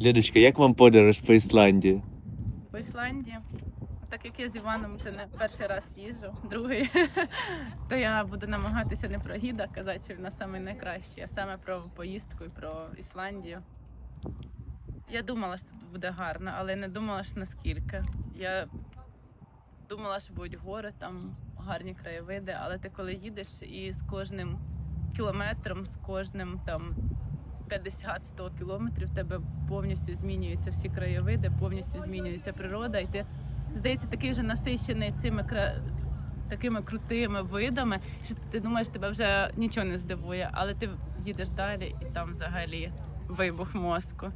Лідочка, як вам подорож по Ісландії? по Ісландії. Так як я з Іваном вже не перший раз їжджу, другий, то я буду намагатися не про гіда казати, що він на саме найкраще, а саме про поїздку і про Ісландію. Я думала, що тут буде гарно, але не думала, що наскільки. Я думала, що будуть гори, там гарні краєвиди, але ти коли їдеш і з кожним кілометром, з кожним там 50-100 кілометрів тебе повністю змінюються всі краєвиди, повністю змінюється природа, і ти здається такий вже насищений цими кра... такими крутими видами, що ти думаєш, тебе вже нічого не здивує, але ти їдеш далі, і там взагалі вибух мозку.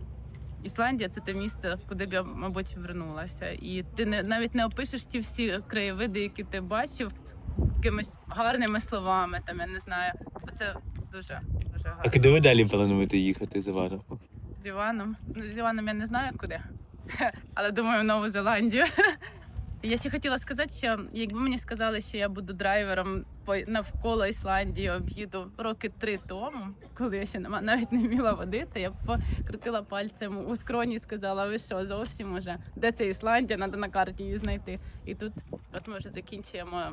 Ісландія це те місце, куди б я, мабуть, вернулася. І ти не навіть не опишеш ті всі краєвиди, які ти бачив, якимись гарними словами. Там я не знаю. Це дуже дуже гарно. А куди ви далі плануєте їхати з Іваном? З Іваном. Ну, з Іваном я не знаю куди, але думаю, в Нову Зеландію. Я ще хотіла сказати, що якби мені сказали, що я буду драйвером навколо Ісландії, об'їду роки три тому, коли я ще навіть не вміла водити, я б покрутила пальцем у скроні і сказала, ви що, зовсім уже? Де це Ісландія? Треба на карті її знайти. І тут, от ми вже закінчуємо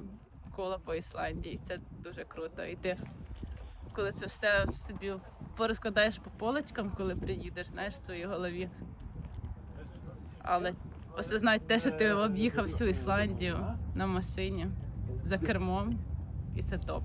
коло по Ісландії. Це дуже круто. І ти, коли це все собі порозкладаєш по полочкам, коли приїдеш, знаєш, в своїй голові. Але осознати те, що ти об'їхав всю Ісландію на машині за кермом, і це топ.